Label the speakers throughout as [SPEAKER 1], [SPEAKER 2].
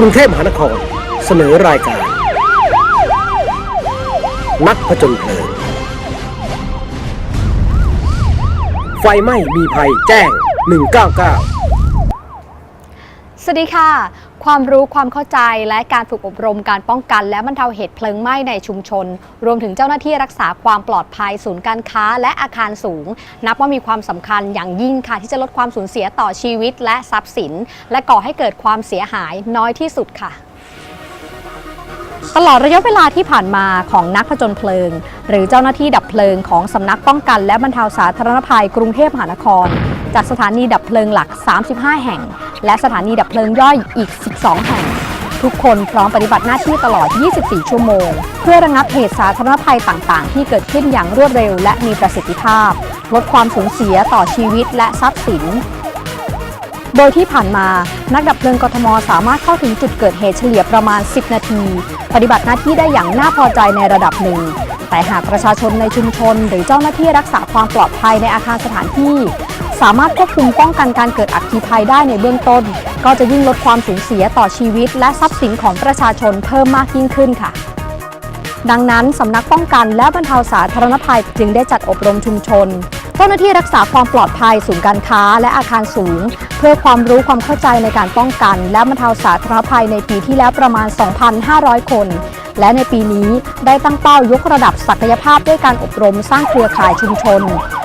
[SPEAKER 1] กรุงเทพมหานคร เสนอรายการ นักผจญเพลิง ไฟไหม้มีภัยแจ้ง 199
[SPEAKER 2] สวัสดีค่ะ ความรู้ความเข้าใจและการฝึกอบรมการป้องกัน และบรรเทาเหตุเพลิงไหม้ในชุมชน รวมถึงเจ้าหน้าที่รักษาความปลอดภัยศูนย์การค้าและอาคารสูง นับว่ามีความสำคัญอย่างยิ่งค่ะที่จะลดความสูญเสียต่อชีวิตและทรัพย์สิน และก่อให้เกิดความเสียหายน้อยที่สุดค่ะ ตลอดระยะเวลาที่ผ่านมาของนักผจญเพลิง หรือเจ้าหน้าที่ดับเพลิงของสำนักป้องกัน และบรรเทาสาธารณภัยกรุงเทพมหานคร จากสถานีดับเพลิงหลัก 35 แห่ง และสถานีดับเพลิงย่อยอีก 12 แห่ง ทุกคนพร้อมปฏิบัติหน้าที่ตลอด 24 ชั่วโมง เพื่อระงับเหตุสาธารณภัยต่าง ๆ ที่เกิดขึ้นอย่างรวดเร็ว และมีประสิทธิภาพ ลดความสูญเสียต่อชีวิตและทรัพย์สิน โดยที่ผ่านมานักดับเพลิงกทมสามารถเข้าถึงจุดเกิดเหตุเฉลี่ยประมาณ 10 นาที ปฏิบัติหน้าที่ได้อย่างน่าพอใจในระดับหนึ่ง แต่หากประชาชนในชุมชน หรือเจ้าหน้าที่รักษาความปลอดภัยในอาคารสถานที่ สามารถควบคุมป้องกันการเกิดอัคคีภัยได้ในเบื้องต้น ก็จะยิ่งลดความสูญเสียต่อชีวิต และทรัพย์สินของประชาชนเพิ่มมากยิ่งขึ้นค่ะ ดังนั้นสำนักป้องกันและบรรเทาสาธารณภัยจึงได้จัดอบรมชุมชน เจ้าหน้าที่รักษาความปลอดภัยศูนย์การค้าและอาคารสูง เพื่อความรู้ความเข้าใจในการป้องกัน และบรรเทาสาธารณภัยในปีที่แล้วประมาณ 2,500 คน และในปีนี้ได้ตั้งเป้ายกระดับศักยภาพด้วยการอบรมสร้างเครือข่ายชุมชน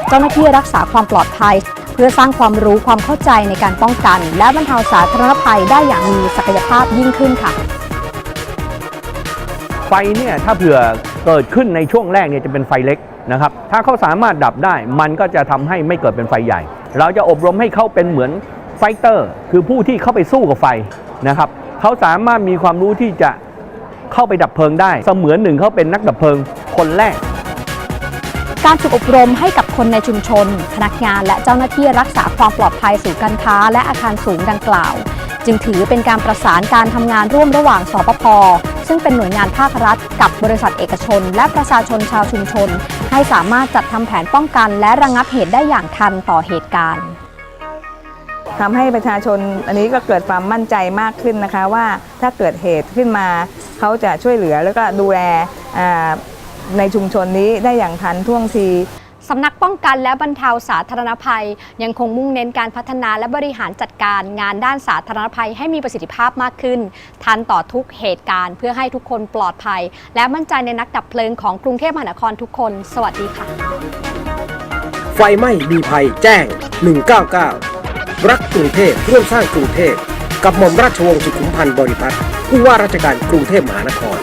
[SPEAKER 2] เจ้าหน้าที่รักษาความปลอดภัย เพื่อสร้างความรู้ความเข้าใจในการป้องกัน และบรรเทาสาธารณภัยได้อย่างมีศักยภาพยิ่งขึ้นค่ะ
[SPEAKER 3] ไฟเนี่ยถ้าเผื่อเกิดขึ้นในช่วงแรกเนี่ยจะเป็นไฟเล็ก นะครับ ถ้าเขาสามารถดับได้ มันก็จะทำให้ไม่เกิดเป็นไฟใหญ่ เราจะอบรมให้เขาเป็นเหมือนไฟเตอร์ คือผู้ที่เข้าไปสู้กับไฟนะครับ เขาสามารถมีความรู้ที่จะเข้าไปดับเพลิงได้ เสมือนหนึ่งเขาเป็นนักดับเพลิงคนแรก
[SPEAKER 2] การฝึกอบรมให้กับคนในชุมชน พนักงานและเจ้าหน้าที่รักษาความปลอดภัยสู่การค้า และอาคารสูงดังกล่าว จึงถือเป็นการประสานการทำงานร่วมระหว่างสปภ ซึ่งเป็นหน่วยงานภาครัฐ กับบริษัทเอกชน และประชาชนชาวชุมชน ให้สามารถจัดทำแผนป้องกัน และระงับเหตุได้อย่างทันต่อเหตุการณ์
[SPEAKER 4] ทำให้ประชาชนอันนี้ก็เกิดความมั่นใจมากขึ้นนะคะว่าถ้าเกิดเหตุขึ้นมา เขาจะช่วยเหลือแล้วก็ดูแลในชุมชนนี้ได้อย่างทันท่วงที
[SPEAKER 2] สำนักป้องกันและบรรเทาสาธารณภัย ยังคงมุ่งเน้นการพัฒนาและบริหารจัดการงานด้านสาธารณภัยให้มีประสิทธิภาพมากขึ้น ทันต่อทุกเหตุการณ์ เพื่อให้ทุกคนปลอดภัย และมั่นใจในนักดับเพลิงของกรุงเทพมหานครทุกคน สวัสดีค่ะ
[SPEAKER 1] ไฟไหม้มีภัยแจ้ง 199 รักกรุงเทพร่วมสร้างกรุงเทพกับหม่อมราชวงศ์สุขุมพันธ์บริพัตรผู้ว่าราชการกรุงเทพมหานคร